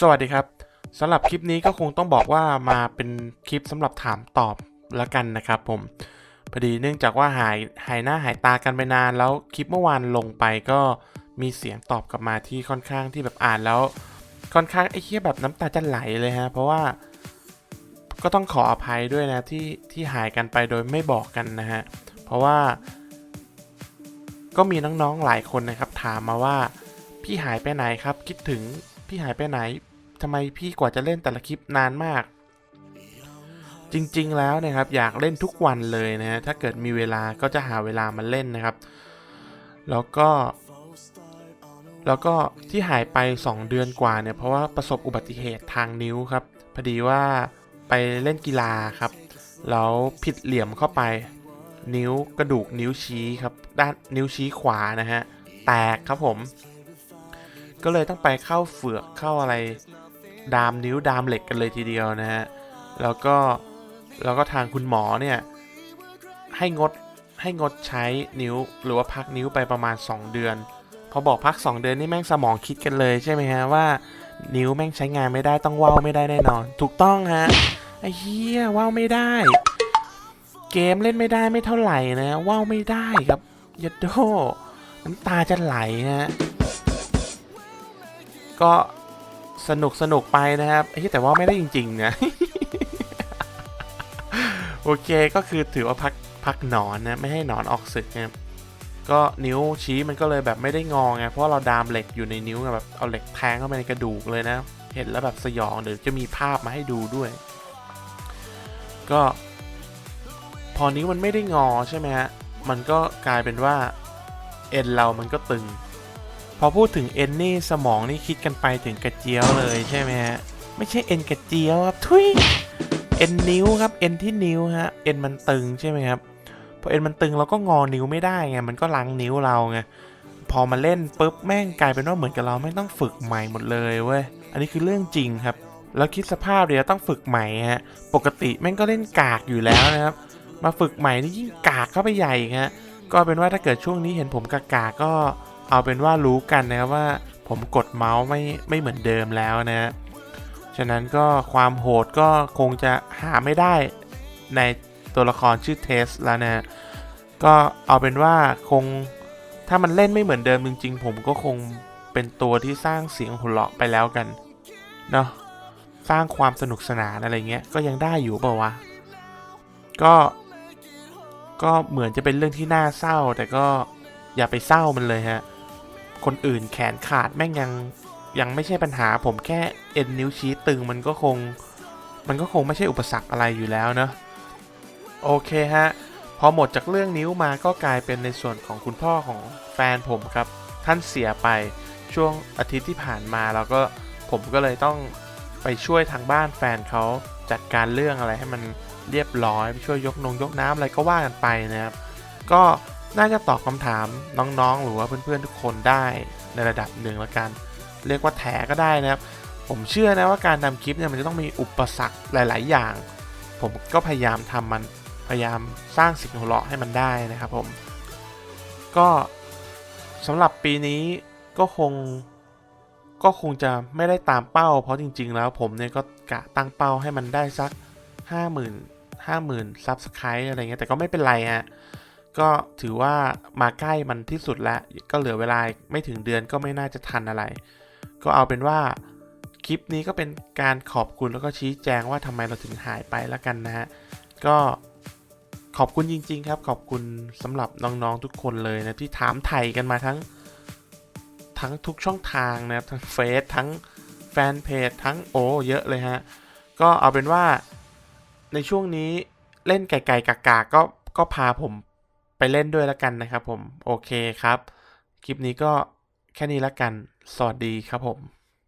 สวัสดีครับสำหรับคลิปนี้ก็คงต้องบอกว่ามาเป็นคลิปสำหรับถามตอบล้วกันนะครับผมพอดีเนื่องจากว่าหายหายหน้าหายตากันไปนาน แล้วคลิปเมื่อวานลงไปก็มีเสียงตอบกลับมาที่ค่อนข้างที่แบบอ่านแล้ว ค่อนข้างไอ้เคียแบบน้ำตาจะไหลเลยฮะเพราะว่าก็ต้องขออภัยด้วยนะที่ที่หายกันไปโดยไม่บอกกันนะฮะเพราะว่า ก็มีน้องๆหลายคนนะครับถามมาว่าพี่หายไปไหนครับคิดถึง พี่หายไปไหนทำไมพี่กว่าจะเล่นแต่ละคลิปนานมาก จริงๆแล้วนะครับอยากเล่นทุกวันเลยนะฮะถ้าเกิดมีเวลาก็จะหาเวลามาเล่นนะครับ แล้วก็แล้วก็ที่หายไป 2 เดือนกว่าเนี่ยเพราะว่าประสบอุบัติเหตุทางนิ้วครับพอดีว่าไปเล่นกีฬาครับแล้วผิดเหลี่ยมเข้าไป นิ้วกระดูกนิ้วชี้ครับ ด้านนิ้วชี้ขวานะฮะแตกครับผม ก็เลยต้องไปเข้าเฝือกเข้าอะไรดามนิ้วดามเหล็กกันเลยทีเดียวนะฮะ แล้วก็แล้วก็ทางคุณหมอเนี่ยให้งดให้งดใช้นิ้วหรือว่าพักนิ้วไปประมาณ 2 เดือน พอบอกพัก 2 เดือนนี่แม่งสมองคิดกันเลยใช่ไหมฮะว่านิ้วแม่งใช้งานไม่ได้ต้องว่าวไม่ได้แน่นอน ถูกต้องฮะไอ้เหี้ยว่าวไม่ได้ เกมเล่นไม่ได้ไม่เท่าไหร่นะว่าวไม่ได้ครับยัดโดน้ำตาจะไหลฮะ ก็สนุกสนุกไปนะครับแต่ว่าไม่ได้จริง ๆ นะ โอเคก็คือถือว่าพักพักหนอนนะไม่ให้หนอนออกศึกนะครับก็นิ้วชี้มันก็เลยแบบไม่ได้งอไงเพราะเราดามเหล็กอยู่ในนิ้วแบบเอาเหล็กแทงเข้าไปในกระดูกเลยนะ เห็นแล้วแบบสยองเดี๋ยวจะมีภาพมาให้ดูด้วย ก็ พอนิ้วมันไม่ได้งอใช่ไหมฮะมันก็กลายเป็นว่า เอ็นเรามันก็ตึง พอพูดถึงเอ็นนี่สมองนี่คิดกันไปถึงกระเจียวเลยใช่ไหมฮะ ไม่ใช่เอ็นกระเจียวครับทุยเอ็นนิ้วครับเอ็นที่นิ้วฮะเอ็นมันตึงใช่ไหมครับพอเอ็นมันตึงเราก็งอนิ้วไม่ได้ไงมันก็ลังนิ้วเราไงพอมาเล่นปุ๊บแม่งกลายเป็นว่าเหมือนกับเราไม่ต้องฝึกใหม่หมดเลยเว้ยอันนี้คือเรื่องจริงครับ แล้วคิดสภาพเดี๋ยวต้องฝึกใหม่ฮะปกติแม่งก็เล่นกากอยู่แล้วนะครับ มาฝึกใหม่นี่ยิ่งกากเข้าไปใหญ่ฮะก็เป็นว่าถ้าเกิดช่วงนี้เห็นผมกากาก็ เอาเป็นว่ารู้กันนะครับว่าผมกดเมาส์ไม่ไม่เหมือนเดิมแล้วนะฉะนั้นก็ความโหดก็คงจะหาไม่ได้ในตัวละครชื่อเทสแล้วนะก็เอาเป็นว่าคงถ้ามันเล่นไม่เหมือนเดิมจริงๆ ผมก็คงเป็นตัวที่สร้างเสียงหัวเราะไปแล้วกันเนาะสร้างความสนุกสนานอะไรเงี้ยก็ยังได้อยู่เปล่าวะก็ก็เหมือนจะเป็นเรื่องที่น่าเศร้า แต่ก็อย่าไปเศร้ามันเลยฮะ คนอื่นแขนขาดแม่งยังยังไม่ใช่ปัญหา ผมแค่เอ็นนิ้วชี้ตึงมันก็คง มันก็คงไม่ใช่อุปสรรคอะไรอยู่แล้วเนอะโอเคฮะ พอหมดจากเรื่องนิ้วมาก็กลายเป็นในส่วนของคุณพ่อของแฟนผมครับ ท่านเสียไปช่วงอาทิตย์ที่ผ่านมาแล้วก็ผมก็เลยต้องไปช่วยทางบ้านแฟนเขาจัดการเรื่องอะไรให้มันเรียบร้อยไปช่วยยกนงยกน้ำอะไรก็ว่ากันไปนะครับก็ น่าจะตอบคำถามน้องๆ หรือว่าเพื่อนๆทุกคนได้ในระดับหนึ่งแล้วกัน เรียกว่าแถก็ได้นะครับ ผมเชื่อนะว่าการทำคลิปเนี่ยมันจะต้องมีอุปสรรคหลาย ๆ อย่าง ผมก็พยายามทำมันพยายามสร้างสิ่งหัวเราะให้มันได้นะครับผม ก็สำหรับปีนี้ก็คงก็คงจะไม่ได้ตามเป้า เพราะจริง ๆ แล้วผมเนี่ยก็กะตั้งเป้าให้มันได้สัก 50,000 50,000ซับสไครต์อะไรเงี้ยแต่ก็ไม่เป็นไรฮะ ก็ถือว่ามาใกล้มันที่สุดแล้ว ก็เหลือเวลาไม่ถึงเดือนก็ไม่น่าจะทันอะไร ก็เอาเป็นว่าคลิปนี้ก็เป็นการขอบคุณแล้วก็ชี้แจงว่าทำไมเราถึงหายไปแล้วกันนะฮะ ก็ขอบคุณจริง ๆ ครับ ขอบคุณสำหรับน้องๆทุกคนเลยนะที่ถามไถ่กันมาทั้งทั้งทุกช่องทางนะครับทั้งเฟซทั้งแฟนเพจทั้งโอ้เยอะเลยฮะ ก็เอาเป็นว่าในช่วงนี้เล่นไก่ๆกากๆก็ก็พาผม ไปเล่นด้วยแล้วกันนะครับผม โอเคครับ คลิปนี้ก็แค่นี้แล้วกัน สวัสดีครับผม